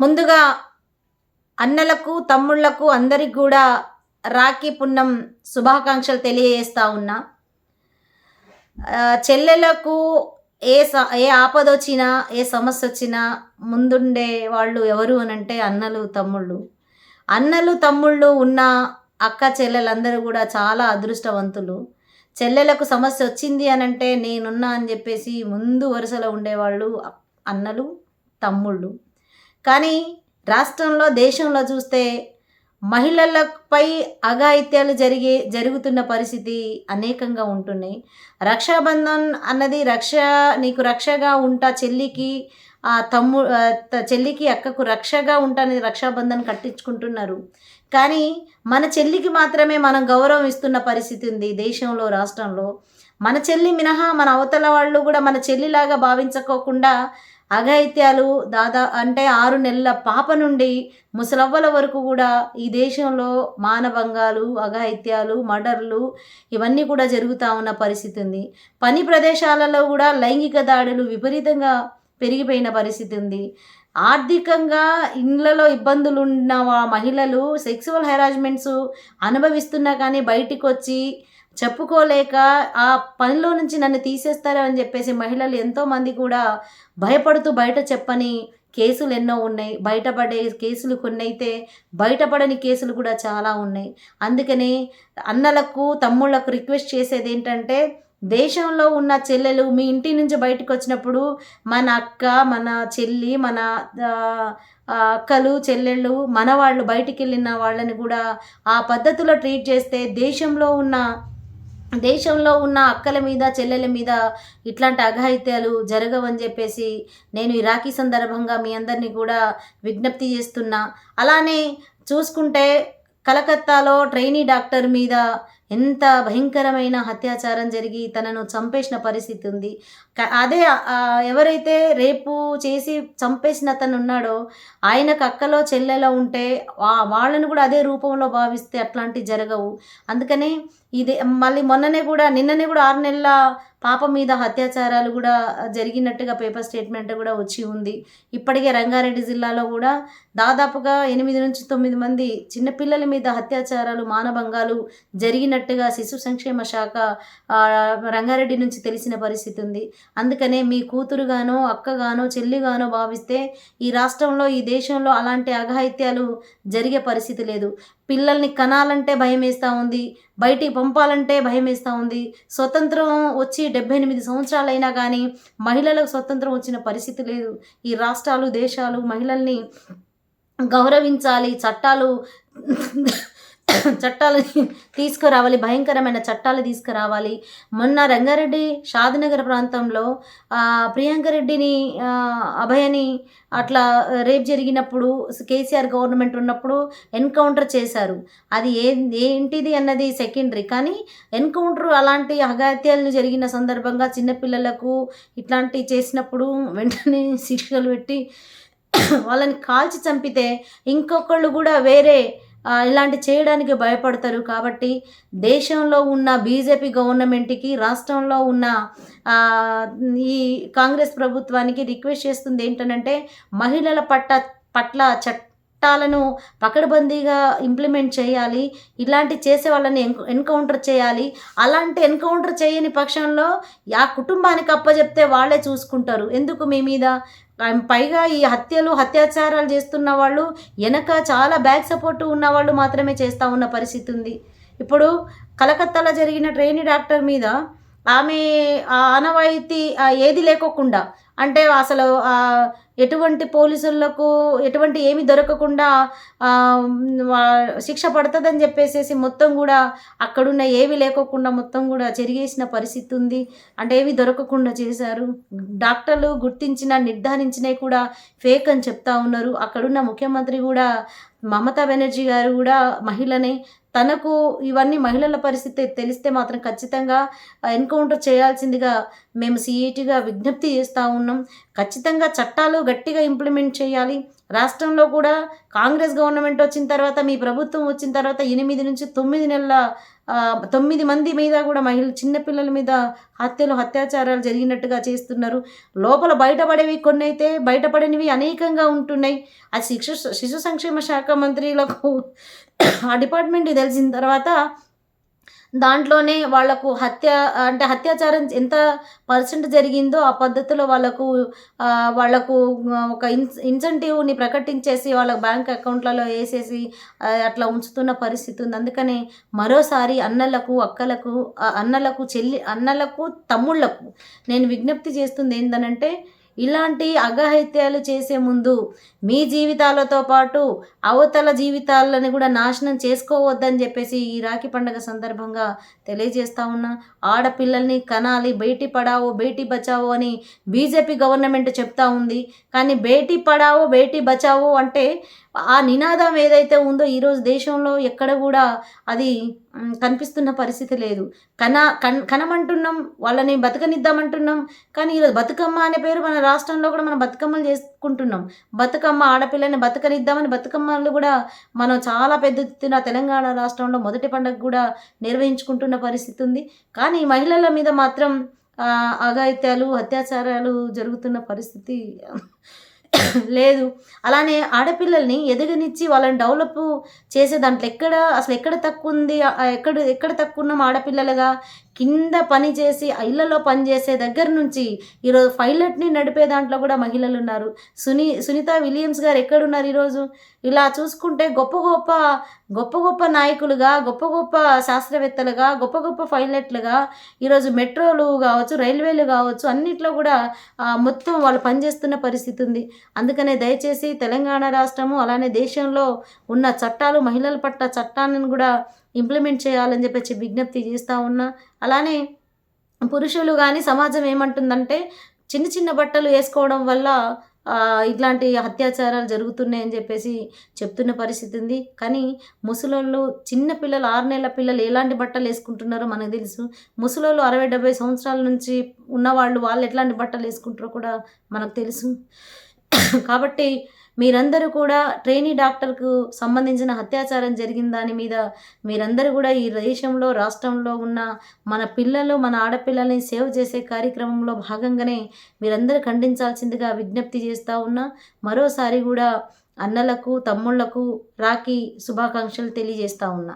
ముందుగా అన్నలకు తమ్ముళ్ళకు అందరికి కూడా రాఖీ పున్నం శుభాకాంక్షలు తెలియజేస్తా ఉన్నా. చెల్లెలకు ఏ స ఏ ఆపద వచ్చినా ఏ సమస్య వచ్చినా ముందుండే వాళ్ళు ఎవరు అని అంటే అన్నలు తమ్ముళ్ళు. అన్నలు తమ్ముళ్ళు ఉన్న అక్క చెల్లెలందరూ కూడా చాలా అదృష్టవంతులు. చెల్లెలకు సమస్య వచ్చింది అని అంటే నేనున్నా అని చెప్పేసి ముందు వరుసలో ఉండేవాళ్ళు అన్నలు తమ్ముళ్ళు. కానీ రాష్ట్రంలో దేశంలో చూస్తే మహిళలపై అఘాయిత్యాలు జరిగే జరుగుతున్న పరిస్థితి అనేకంగా ఉంటున్నాయి. రక్షాబంధన్ అన్నది రక్ష నీకు రక్షగా ఉంటా చెల్లికి ఆ తమ్ము త- చెల్లికి అక్కకు రక్షగా ఉంటా అనేది రక్షాబంధన్ కట్టించుకుంటున్నారు. కానీ మన చెల్లికి మాత్రమే మనం గౌరవం ఇస్తున్న పరిస్థితి ఉంది దేశంలో రాష్ట్రంలో. మన చెల్లి మినహా మన అవతల వాళ్ళు కూడా మన చెల్లిలాగా భావించుకోకుండా అఘాయిత్యాలు దాదా అంటే ఆరు నెలల పాప నుండి ముసలవ్వల వరకు కూడా ఈ దేశంలో మానభంగాలు అఘాయిత్యాలు మర్డర్లు ఇవన్నీ కూడా జరుగుతూ ఉన్న పరిస్థితి ఉంది. పని ప్రదేశాలలో కూడా లైంగిక దాడులు విపరీతంగా పెరిగిపోయిన పరిస్థితి ఉంది. ఆర్థికంగా ఇండ్లలో ఇబ్బందులు ఉన్న మహిళలు సెక్సువల్ హెరాజ్మెంట్స్ అనుభవిస్తున్నా కానీ బయటికి వచ్చి చెప్పుకోలేక ఆ పనిలో నుంచి నన్ను తీసేస్తారని చెప్పేసి మహిళలు ఎంతోమంది కూడా భయపడుతూ బయట చెప్పని కేసులు ఎన్నో ఉన్నాయి. బయటపడే కేసులు కొన్ని అయితే బయటపడని కేసులు కూడా చాలా ఉన్నాయి. అందుకని అన్నలకు తమ్ముళ్ళకు రిక్వెస్ట్ చేసేది ఏంటంటే దేశంలో ఉన్న చెల్లెలు మీ ఇంటి నుంచి బయటకు వచ్చినప్పుడు మన అక్క మన చెల్లి మన అక్కలు చెల్లెళ్ళు మన వాళ్ళు బయటికి వెళ్ళిన వాళ్ళని కూడా ఆ పద్ధతిలో ట్రీట్ చేస్తే దేశంలో ఉన్న దేశంలో ఉన్న అక్కల మీద చెల్లెల మీద ఇట్లాంటి అఘాయిత్యాలు జరగవని చెప్పేసి నేను ఈ రాఖీ సందర్భంగా మీ అందరినీ కూడా విజ్ఞప్తి చేస్తున్నా. అలానే చూసుకుంటే కలకత్తాలో ట్రైనీ డాక్టర్ మీద ఎంత భయంకరమైన అత్యాచారం జరిగి తనను చంపేసిన పరిస్థితి ఉంది. అదే ఎవరైతే రేపు చేసి చంపేసిన అతను ఉన్నాడో ఆయనకు అక్కలో చెల్లెలో ఉంటే వాళ్ళను కూడా అదే రూపంలో భావిస్తే అట్లాంటివి జరగవు. అందుకనే ఇది మళ్ళీ మొన్ననే కూడా నిన్ననే కూడా ఆరు నెలల పాప మీద అత్యాచారాలు కూడా జరిగినట్టుగా పేపర్ స్టేట్మెంట్ కూడా వచ్చి ఉంది. ఇప్పటికే రంగారెడ్డి జిల్లాలో కూడా దాదాపుగా ఎనిమిది నుంచి తొమ్మిది మంది చిన్నపిల్లల మీద అత్యాచారాలు మానభంగాలు జరిగినట్టుగా శిశు సంక్షేమ శాఖ రంగారెడ్డి నుంచి తెలిసిన పరిస్థితి ఉంది. అందుకనే మీ కూతురుగానో అక్కగానో చెల్లిగానో భావిస్తే ఈ రాష్ట్రంలో ఈ దేశంలో అలాంటి అఘాయిత్యాలు జరిగే పరిస్థితి లేదు. పిల్లల్ని కనాలంటే భయం వేస్తూ ఉంది బయటికి పంపాలంటే భయం వేస్తూ ఉంది. స్వతంత్రం వచ్చి డెబ్బై ఎనిమిది సంవత్సరాలైనా కానీ మహిళలకు స్వతంత్రం వచ్చిన పరిస్థితి లేదు. ఈ రాష్ట్రాలు దేశాలు మహిళల్ని గౌరవించాలి చట్టాలు చట్టాలు తీసుకురావాలి భయంకరమైన చట్టాలు తీసుకురావాలి. మొన్న రంగారెడ్డి షాద్నగర్ ప్రాంతంలో ప్రియాంక రెడ్డిని అభయని అట్లా రేప్ జరిగినప్పుడు కేసీఆర్ గవర్నమెంట్ ఉన్నప్పుడు ఎన్కౌంటర్ చేశారు. అది ఏ ఏంటిది అన్నది సెకండరీ. కానీ ఎన్కౌంటర్ అలాంటి అఘాత్యాలు జరిగిన సందర్భంగా చిన్నపిల్లలకు ఇట్లాంటి చేసినప్పుడు వెంటనే శిక్షలు పెట్టి వాళ్ళని కాల్చి చంపితే ఇంకొకళ్ళు కూడా వేరే ఇలాంటి చేయడానికి భయపడతారు. కాబట్టి దేశంలో ఉన్న బీజేపీ గవర్నమెంట్కి రాష్ట్రంలో ఉన్న ఈ కాంగ్రెస్ ప్రభుత్వానికి రిక్వెస్ట్ చేస్తుంది ఏంటంటే మహిళల పట్ట పట్ల చట్ చట్టాలను పకడ్బందీగా ఇంప్లిమెంట్ చేయాలి ఇలాంటి చేసే వాళ్ళని ఎన్కౌంటర్ చేయాలి. అలాంటి ఎన్కౌంటర్ చేయని పక్షంలో ఆ కుటుంబానికి అప్పచెప్తే వాళ్ళే చూసుకుంటారు. ఎందుకు మీ మీద? పైగా ఈ హత్యలు అత్యాచారాలు చేస్తున్న వాళ్ళు వెనక చాలా బ్యాక్ సపోర్ట్ ఉన్న వాళ్ళు మాత్రమే చేస్తూ ఉన్న పరిస్థితి ఉంది. ఇప్పుడు కలకత్తాలో జరిగిన ట్రైనీ డాక్టర్ మీద ఆమె ఆనవాయితీ ఏది లేకోకుండా అంటే అసలు ఎటువంటి పోలీసులకు ఎటువంటి ఏమి దొరకకుండా శిక్ష పడుతుందని చెప్పేసేసి మొత్తం కూడా అక్కడున్న ఏవి లేకోకుండా మొత్తం కూడా చెరిగేసిన పరిస్థితి ఉంది. అంటే ఏవి దొరకకుండా చేశారు. డాక్టర్లు గుర్తించిన నిర్ధారించినవి కూడా ఫేక్ అని చెప్తా ఉన్నారు. అక్కడున్న ముఖ్యమంత్రి కూడా మమతా బెనర్జీ గారు కూడా మహిళనే తనకు ఇవన్నీ మహిళల పరిస్థితి తెలిస్తే మాత్రం ఖచ్చితంగా ఎన్కౌంటర్ చేయాల్సిందిగా మేము సిఈటిగా విజ్ఞప్తి చేస్తూ ఉన్నాం. ఖచ్చితంగా చట్టాలు గట్టిగా ఇంప్లిమెంట్ చేయాలి. రాష్ట్రంలో కూడా కాంగ్రెస్ గవర్నమెంట్ వచ్చిన తర్వాత మీ ప్రభుత్వం వచ్చిన తర్వాత ఎనిమిది నుంచి తొమ్మిది నెలల తొమ్మిది మంది మీద కూడా మహిళ చిన్నపిల్లల మీద హత్యలు అత్యాచారాలు జరిగినట్టుగా చేస్తున్నారు. లోపల బయటపడేవి కొన్ని అయితే బయటపడనివి అనేకంగా ఉంటున్నాయి. అది శిశు శిశు సంక్షేమ శాఖ మంత్రులకు ఆ డిపార్ట్మెంట్ తెలిసిన తర్వాత దాంట్లోనే వాళ్ళకు హత్య అంటే అత్యాచారం ఎంత పర్సెంట్ జరిగిందో ఆ పద్ధతిలో వాళ్ళకు వాళ్ళకు ఒక ఇన్ ఇన్సెంటివ్ని ప్రకటించేసి వాళ్ళ బ్యాంక్ అకౌంట్లలో వేసేసి అట్లా ఉంచుతున్న పరిస్థితి ఉంది. అందుకనే మరోసారి అన్నలకు అక్కలకు అన్నలకు చెల్లి అన్నలకు తమ్ముళ్ళకు నేను విజ్ఞప్తి చేస్తుంది ఏంటనంటే ఇలాంటి అగహత్యాలు చేసే ముందు మీ జీవితాలతో పాటు అవతల జీవితాలను కూడా నాశనం చేసుకోవద్దని చెప్పేసి ఈ రాఖీ పండుగ సందర్భంగా తెలియజేస్తా ఉన్నా. ఆడపిల్లల్ని కనాలి బేటీ పడావో బేటీ బచావో అని బీజేపీ గవర్నమెంట్ చెప్తా ఉంది. కానీ బేటీ పడావో బేటీ బచావో అంటే ఆ నినాదం ఏదైతే ఉందో ఈరోజు దేశంలో ఎక్కడ కూడా అది కనిపిస్తున్న పరిస్థితి లేదు. కన కన్ కనమంటున్నాం వాళ్ళని బతకనిద్దామంటున్నాం కానీ ఈరోజు బతుకమ్మ అనే పేరు మన రాష్ట్రంలో కూడా మనం బతుకమ్మలు చేసుకుంటున్నాం. బతుకమ్మ ఆడపిల్లని బతకనిద్దామని బతుకమ్మలు కూడా మనం చాలా పెద్ద ఎత్తున తెలంగాణ రాష్ట్రంలో మొదటి పండుగ కూడా నిర్వహించుకుంటున్న పరిస్థితి ఉంది. కానీ మహిళల మీద మాత్రం అఘాయిత్యాలు అత్యాచారాలు జరుగుతున్న పరిస్థితి లేదు. అలానే ఆడపిల్లల్ని ఎదగనిచ్చి వాళ్ళని డెవలప్ చేసే దాంట్లో ఎక్కడ అసలు ఎక్కడ తక్కువ ఉంది ఎక్కడ ఎక్కడ తక్కువ ఉన్నాం ఆడపిల్లలుగా? కింద పని చేసి ఇళ్ళలో పనిచేసే దగ్గర నుంచి ఈరోజు పైలట్ని నడిపే దాంట్లో కూడా మహిళలు ఉన్నారు. సునీ సునీత విలియమ్స్ గారు ఎక్కడున్నారు ఈరోజు? ఇలా చూసుకుంటే గొప్ప గొప్ప గొప్ప గొప్ప నాయకులుగా గొప్ప గొప్ప శాస్త్రవేత్తలుగా గొప్ప గొప్ప పైలట్లుగా ఈరోజు మెట్రోలు కావచ్చు రైల్వేలు కావచ్చు అన్నిట్లో కూడా మొత్తం వాళ్ళు పనిచేస్తున్న పరిస్థితి ఉంది. అందుకనే దయచేసి తెలంగాణ రాష్ట్రము అలానే దేశంలో ఉన్న చట్టాలు మహిళల పట్ల చట్టాలను కూడా ఇంప్లిమెంట్ చేయాలని చెప్పి విజ్ఞప్తి చేస్తూ ఉన్నా. అలానే పురుషులు కానీ సమాజం ఏమంటుందంటే చిన్న చిన్న బట్టలు వేసుకోవడం వల్ల ఇట్లాంటి అత్యాచారాలు జరుగుతున్నాయని చెప్పేసి చెప్తున్న పరిస్థితి ఉంది. కానీ ముసలోళ్ళు చిన్న పిల్లలు ఆరు నెలల పిల్లలు ఎలాంటి బట్టలు వేసుకుంటున్నారో మనకు తెలుసు. ముసలోళ్ళు అరవై డెబ్బై సంవత్సరాల నుంచి ఉన్నవాళ్ళు వాళ్ళు ఎట్లాంటి బట్టలు వేసుకుంటారో కూడా మనకు తెలుసు. కాబట్టి మీరందరూ కూడా ట్రైనీ డాక్టర్కు సంబంధించిన అత్యాచారం జరిగిన దాని మీద మీరందరూ కూడా ఈ దేశంలో రాష్ట్రంలో ఉన్న మన పిల్లలు మన ఆడపిల్లల్ని సేవ్ చేసే కార్యక్రమంలో భాగంగానే మీరందరూ ఖండించాల్సిందిగా విజ్ఞప్తి చేస్తూ ఉన్నా. మరోసారి కూడా అన్నలకు తమ్ముళ్ళకు రాఖీ శుభాకాంక్షలు తెలియజేస్తూ ఉన్నా.